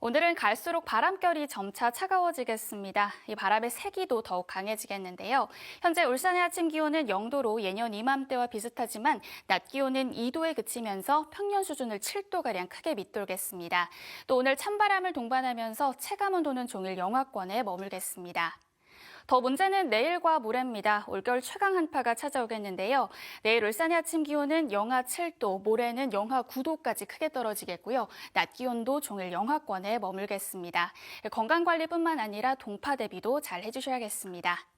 오늘은 갈수록 바람결이 점차 차가워지겠습니다. 이 바람의 세기도 더욱 강해지겠는데요. 현재 울산의 아침 기온은 0도로 예년 이맘때와 비슷하지만 낮 기온은 2도에 그치면서 평년 수준을 7도가량 크게 밑돌겠습니다. 또 오늘 찬바람을 동반하면서 체감 온도는 종일 영하권에 머물겠습니다. 더 문제는 내일과 모레입니다. 올겨울 최강 한파가 찾아오겠는데요. 내일 울산의 아침 기온은 영하 7도, 모레는 영하 9도까지 크게 떨어지겠고요. 낮 기온도 종일 영하권에 머물겠습니다. 건강 관리뿐만 아니라 동파 대비도 잘 해주셔야겠습니다.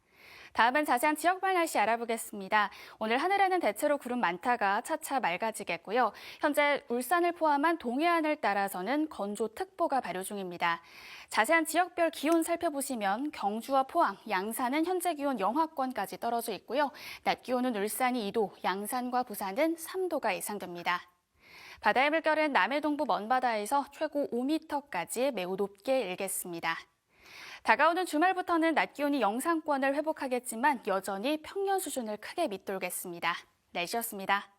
다음은 자세한 지역별 날씨 알아보겠습니다. 오늘 하늘에는 대체로 구름 많다가 차차 맑아지겠고요. 현재 울산을 포함한 동해안을 따라서는 건조특보가 발효 중입니다. 자세한 지역별 기온 살펴보시면 경주와 포항, 양산은 현재 기온 영하권까지 떨어져 있고요. 낮 기온은 울산이 2도, 양산과 부산은 3도가 예상됩니다. 바다의 물결은 남해 동부 먼바다에서 최고 5m까지 매우 높게 일겠습니다. 다가오는 주말부터는 낮 기온이 영상권을 회복하겠지만 여전히 평년 수준을 크게 밑돌겠습니다. 날씨였습니다.